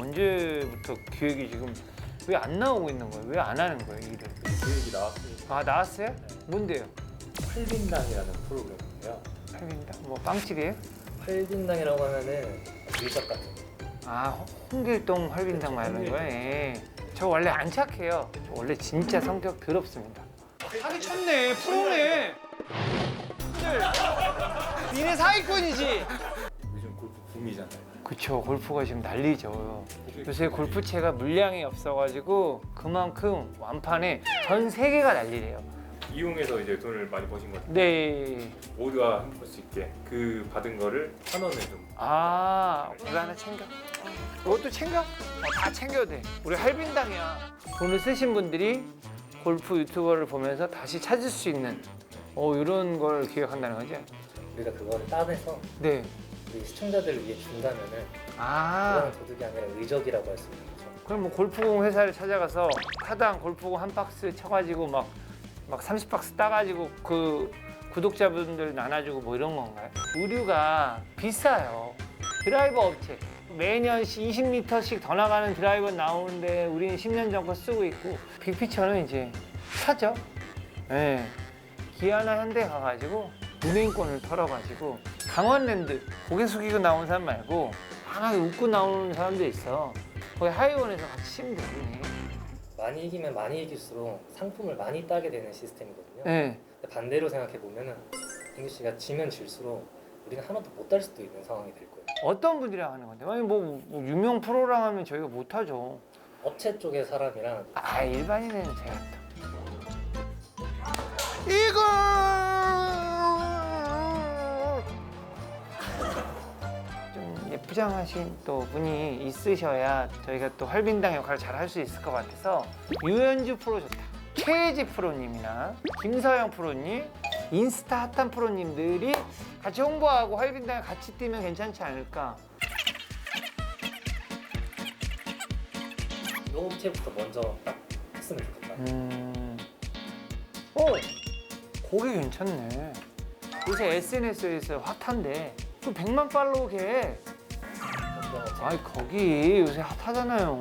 언제부터 기획이 지금 왜 안 나오고 있는 거예요? 왜 안 하는 거예요 일을? 기획이 나왔으니까 아 나왔어요? 뭔데요? 활빈당이라는 프로그램인데요. 팔린다? 뭐 빵집이에요? 활빈당이라고 하면은 밀접 같은 거. 아 홍길동 활빈당 말하는 홍길동. 거예요? 예. 저 원래 안 착해요. 저 원래 진짜 성격 더럽습니다. 사기 쳤네 프로네. 니네 사기꾼이지. 요즘 골프 붐이잖아요. 그쵸 골프가 지금 난리죠. 요새 골프채가 물량이 없어가지고 그만큼 완판에 전 세계가 난리래요. 이용해서 이제 돈을 많이 버신 거죠. 네. 모두가 함께 수 있게 그 받은 거를 천 원을 좀 아, 이거 하나 챙겨. 이것도 챙겨? 어, 다 챙겨도 돼. 우리 할빈당이야. 돈을 쓰신 분들이 골프 유튜버를 보면서 다시 찾을 수 있는 어, 이런 걸 기획한다는 거죠? 우리가 그거를 따내서 네. 우리 시청자들을 위해 준다면은 아, 그거는 도둑이 아니라 의적이라고 할 수 있는 거죠. 그럼 뭐 골프공 회사를 찾아가서 카당 골프공 한 박스 쳐가지고 막, 막 30박스 따가지고 그 구독자분들 나눠주고 뭐 이런 건가요? 의류가 비싸요. 드라이버 업체. 매년 20m씩 더 나가는 드라이버 나오는데 우리는 10년 전 거 쓰고 있고 빅피처는 이제 사죠. 예. 기아나 현대 가가지고 은행권을 털어가지고 강원랜드 고개 숙이고 나온 사람 말고 환하게 웃고 나오는 사람도 있어. 거기 하이원에서 같이 치면 되네. 많이 이기면 많이 이길수록 상품을 많이 따게 되는 시스템이거든요. 네. 근데 반대로 생각해 보면은 인규 씨가 지면 질수록 우리는 하나도 못 딸 수도 있는 상황이 될 거예요. 어떤 분들이랑 하는 건데? 아니 뭐, 뭐 유명 프로랑 하면 저희가 못하죠. 업체 쪽의 사람이랑 아 일반인은 제가 또 좀 예쁘장하신 또 분이 있으셔야 저희가 또 활빈당 역할을 잘 할 수 있을 것 같아서 유현주 프로 좋다 최혜지 프로님이나 김서영 프로님 인스타 핫한 프로님들이 같이 홍보하고 활빈당에 같이 뛰면 괜찮지 않을까 이 업체부터 먼저 딱 했으면 좋겠다. 음. 어, 거기 괜찮네. 요새 SNS에서 핫한데 그 100만 팔로우 걔. 아이 거기 요새 핫하잖아요.